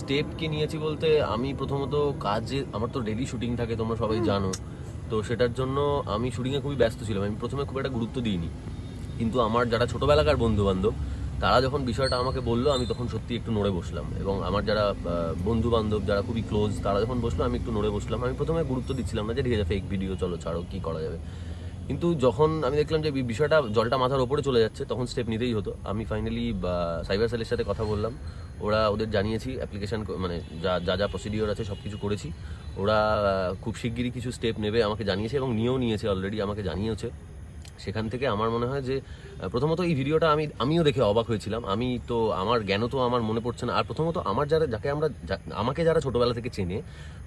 Step কি নিয়েছি বলতে আমি প্রথমত কাজে আমার তো ডেলি শুটিং থাকে তোমরা সবাই জানো। তো সেটার জন্য আমি শুটিংয়ে খুবই ব্যস্ত ছিলাম। আমি প্রথমে খুব একটা গুরুত্ব দিইনি। কিন্তু আমার যারা ছোটবেলাকার বন্ধু বান্ধব তারা যখন বিষয়টা আমাকে বলল আমি তখন সত্যি একটু নড়ে বসলাম। এবং আমার যারা বন্ধু বান্ধব যারা খুবই ক্লোজ তারা যখন বসল আমি একটু নড়ে বসলাম। আমি প্রথমে গুরুত্ব দিচ্ছিলাম না যে ঠিক আছে ফেক ভিডিও চলো ছাড়ো কি করা যাবে? কিন্তু যখন আমি দেখলাম যে বিষয়টা জলটা মাথার ওপরে চলে যাচ্ছে, তখন স্টেপ নিতেই হতো। আমি ফাইনালি সাইবার সেলের সাথে কথা বললাম। ওরা ওদের জানিয়েছি অ্যাপ্লিকেশান মানে যা যা যা প্রসিডিওর আছে সব কিছু করেছি। ওরা খুব শিগগিরই কিছু স্টেপ নেবে আমাকে জানিয়েছে এবং নিয়েও নিয়েছে অলরেডি আমাকে জানিয়েছে সেখান থেকে আমার মনে হয় যে প্রথমত এই ভিডিওটা আমি, আমিও দেখে অবাক হয়েছিলাম। আমি তো, আমার জ্ঞানও তো আমার মনে পড়ছে না। আর প্রথমত আমার যারা, যাকে আমরা আমাকে যারা ছোটোবেলা থেকে চেনে,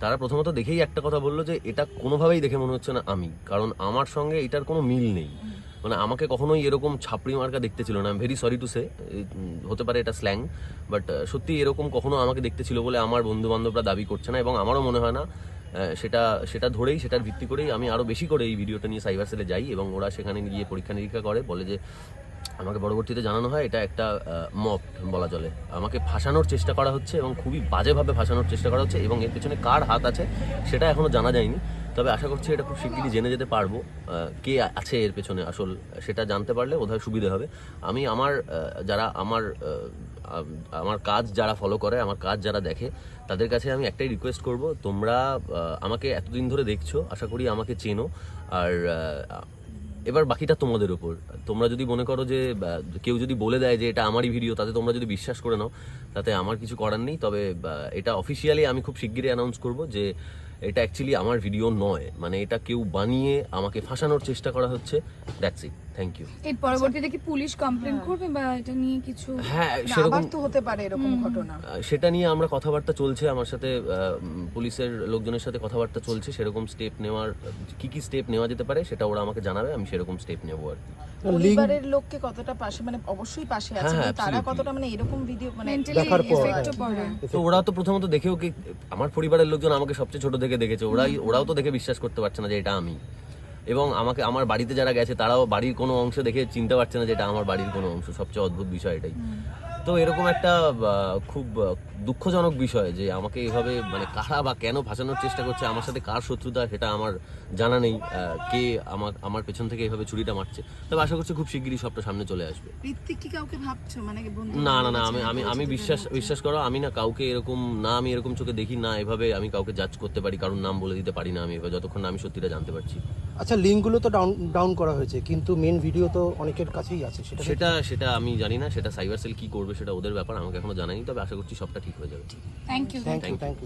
তারা প্রথমত দেখেই একটা কথা বলল যে, এটা কোনোভাবেই দেখে মনে হচ্ছে না আমি। কারণ আমার সঙ্গে এটার কোনো মিল নেই। মানে আমাকে কখনোই এরকম ছাপড়ি মার্কা দেখতে ছিল না। ভেরি সরি টু সে হতে পারে এটা স্ল্যাং বাট সত্যি এরকম কখনো আমাকে দেখতে ছিল বলে আমার বন্ধু বান্ধবরা দাবি করছে না এবং আমারও মনে হয় না সেটা সেটা ধরেই, সেটার ভিত্তি করেই আমি আরও বেশি করে এই ভিডিওটা নিয়ে সাইবার সেলে যাই এবং ওরা সেখানে গিয়ে পরীক্ষা নিরীক্ষা করে, বলে যে আমাকে পরবর্তীতে জানানো হয়, এটা একটা মপ বলা চলে। আমাকে ফাঁসানোর চেষ্টা করা হচ্ছে এবং খুবই বাজেভাবে ফাঁসানোর চেষ্টা করা হচ্ছে এবং এর পেছনে কার হাত আছে, সেটা এখনও জানা যায়নি। তবে আশা করছি এটা খুব শিগগিরই জেনে যেতে পারব কে আছে এর পেছনে আসল, সেটা জানতে পারলে বোধহয় সুবিধে হবে। আমি আমার যারা আমার আমার কাজ যারা ফলো করে, আমার কাজ যারা দেখে, তাদের কাছে আমি একটাই রিকোয়েস্ট করব, তোমরা আমাকে এতদিন ধরে দেখছ, আশা করি আমাকে চেনো, আর এবার বাকিটা তোমাদের উপর। তোমরা যদি মনে করো যে কেউ যদি বলে দেয় যে এটা আমারই ভিডিও তাতে তোমরা যদি বিশ্বাস করে নাও, তাতে আমার কিছু করার নেই। তবে এটা অফিসিয়ালি আমি খুব শিগগিরই অ্যানাউন্স করব যে, এটা অ্যাকচুয়ালি আমার ভিডিও নয়। মানে এটা কেউ বানিয়ে আমাকে ফাঁসানোর চেষ্টা করা হচ্ছে দ্যাটস ইট থ্যাংক ইউ এর পরবর্তীতে কি পুলিশ কমপ্লেন করবে বা এটা নিয়ে কিছু হ্যাঁ সেরকম আবার তো হতে পারে এরকম ঘটনা? সেটা নিয়ে আমরা কথাবার্তা চলছে আমার সাথে পুলিশের লোকজনের সাথে কথাবার্তা চলছে সেরকম স্টেপ নেওয়ার কি কি স্টেপ নেওয়া যেতে পারে সেটা ওরা আমাকে জানাবে আমি সেরকম স্টেপ নেব আর কি। পরিবারের লোককে কতটা পাশে মানে অবশ্যই পাশে আছে হ্যাঁ, তারা কতটা মানে এরকম ভিডিও মানে দেখার পর, তো ওরা তো প্রথমত দেখেও কি আমার পরিবারের লোকজন আমাকে সবচেয়ে ছোট থেকে দেখেছে ওরাই ওরাও তো দেখে বিশ্বাস করতে পারছে না যে এটা আমি। এবং আমাকে আমার বাড়িতে যারা গেছে তারাও বাড়ির কোনো অংশ দেখে চিনতে পারছে না যে এটা আমার বাড়ির কোনো অংশ। সবচেয়ে অদ্ভুত বিষয় এটাই। তো এরকম একটা খুব দুঃখজনক বিষয় যে আমাকে এভাবে মানে কারা বা কেন ভাসানোর চেষ্টা করছে আমার সাথে কার শত্রুতা সেটা আমার জানা নেই কে আমার আমার পেছন থেকে এভাবে ছুরিটা মারছে। তবে আশা করছি খুব শিগগিরই সবটা সামনে চলে আসবে। কি কাউকে ভাবছ? মানে না না না আমি আমি আমি বিশ্বাস বিশ্বাস করো আমি না কাউকে এরকম না আমি এরকম চোখে দেখি না এভাবে আমি কাউকে জাজ করতে পারি কারণ নাম বলে দিতে পারি না আমি এভাবে যতক্ষণ না আমি সত্যিটা জানতে পারছি। আচ্ছা লিঙ্কগুলো তো ডাউন ডাউন করা হয়েছে কিন্তু মেন ভিডিও তো অনেকের কাছেই আছে সেটা সেটা সেটা আমি জানি না সেটা সাইবার সেল কি করবে সেটা ওদের ব্যাপার আমাকে এখনও জানায়নি তবে আশা করছি সবটা ঠিক হয়ে যাবে। Thank you thank you thank you